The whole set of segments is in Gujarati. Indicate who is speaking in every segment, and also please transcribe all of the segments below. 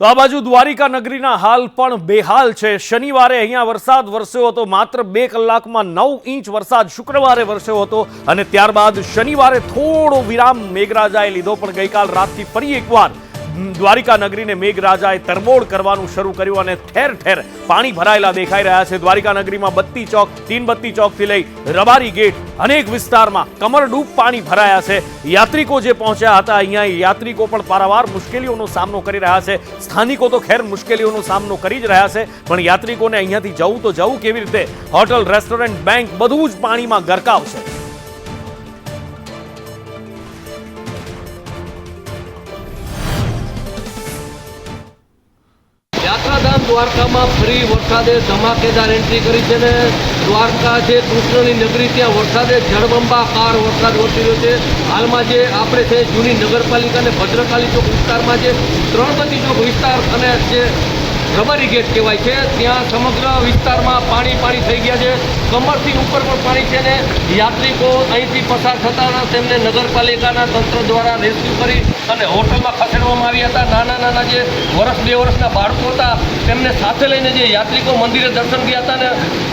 Speaker 1: તો આ બાજુ દ્વારિકા નગરીના હાલ પણ બેહાલ છે. શનિવારે અહીંયા વરસાદ વરસ્યો હતો. માત્ર બે કલાકમાં નવ ઇંચ વરસાદ શુક્રવારે વરસ્યો હતો અને ત્યારબાદ શનિવારે થોડો વિરામ મેઘરાજાએ લીધો, પણ ગઈકાલ રાતથી ફરી એકવાર દ્વારિકા નગરીને મેઘરાજાએ તરબોળ કરવાનું શરૂ કર્યું અને ઠેર ઠેર પાણી ભરાયેલા દેખાઈ રહ્યા છે. દ્વારિકા નગરીમાં બત્તી ચોક તીનબત્તી ચોકથી લઈ રબારી ગેટ અનેક વિસ્તારમાં કમરડૂબ પાણી ભરાયા છે. યાત્રિકો જે પહોંચ્યા હતા, અહીંયા યાત્રિકો પણ પારાવાર મુશ્કેલીઓનો સામનો કરી રહ્યા છે. સ્થાનિકો તો ખેર મુશ્કેલીઓનો સામનો કરી જ રહ્યા છે, પણ યાત્રિકોને અહીંયાથી જવું તો જવું કેવી રીતે? હોટલ, રેસ્ટોરન્ટ, બેંક બધું જ પાણીમાં ગરકાવ છે.
Speaker 2: યાત્રાધામ દ્વારકામાં ફરી વરસાદે ધમાકેદાર એન્ટ્રી કરી છે ને દ્વારકા જે કૃષ્ણની નગરી ત્યાં વરસાદે જળબંબાકાર વરસાદ વરસી રહ્યો છે. હાલમાં જે આપણે છે જૂની નગરપાલિકા અને ભદ્રકાલી ચોક વિસ્તારમાં જે ત્રણપતિ ચોક વિસ્તાર અને જે રબારી ગેટ કહેવાય છે. ત્યાં સમગ્ર વિસ્તારમાં પાણી પાણી થઈ ગયા છે. કમરથી ઉપર પણ પાણી છે ને યાત્રિકો અહીંથી પસાર થતા તેમને નગરપાલિકાના તંત્ર દ્વારા રેસ્ક્યુ કરી અને હોટલમાં ખસેડવામાં આવ્યા હતા. નાના નાના જે વર્ષ, બે વર્ષના બાળકો હતા, તેમને સાથે લઈને જે યાત્રિકો મંદિરે દર્શન ગયા હતા ને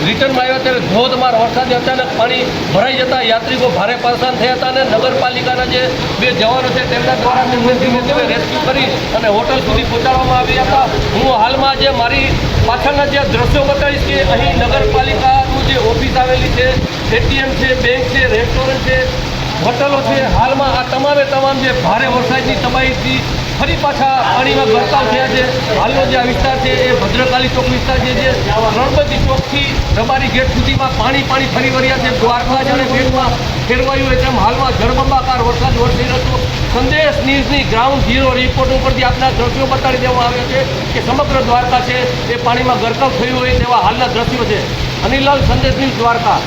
Speaker 2: રિટર્નમાં આવ્યા ત્યારે ધોધમાર વરસાદે અચાનક પાણી ભરાઈ જતા યાત્રિકો ભારે પરેશાન થયા હતા અને નગરપાલિકાના જે બે જવાનો છે તેમના દ્વારા ધીમે ધીમે રેસ્ક્યુ કરી અને હોટલ સુધી પહોંચાડવામાં આવ્યા હતા. હું હાલમાં જે મારી પાછળના જે દ્રશ્યો બતાવીશ કે અહીં નગરપાલિકાનું જે ઓફિસ આવેલી છે, એટીએમ છે, બેંક છે, રેસ્ટોરન્ટ છે, હોટલો છે, હાલમાં આ તમામે તમામ જે ભારે વરસાદની તબાહીથી ફરી પાછા પાણીમાં ગરકાવ થયા છે. હાલનો જે આ વિસ્તાર છે, એ ભદ્રકાલી ચોક વિસ્તાર છે, જે રણપતિ ચોકથી રબારી ગેટ સુધીમાં પાણી પાણી ફરી વળ્યા છે. દ્વારકા અને બેટમાં ફેરવાયું હોય તેમ હાલમાં જળબંબાકાર વરસાદ વરસી રહ્યો સંદેશ ન્યૂઝની ગ્રાઉન્ડ ઝીરો રિપોર્ટ ઉપરથી આપના દ્રશ્યો બતાડી દેવામાં આવ્યા છે કે સમગ્ર દ્વારકા છે એ પાણીમાં ગરકાવ થયું હોય તેવા હાલના દ્રશ્યો છે. અનિલાલ સંદેશ ન્યૂઝ દ્વારકા.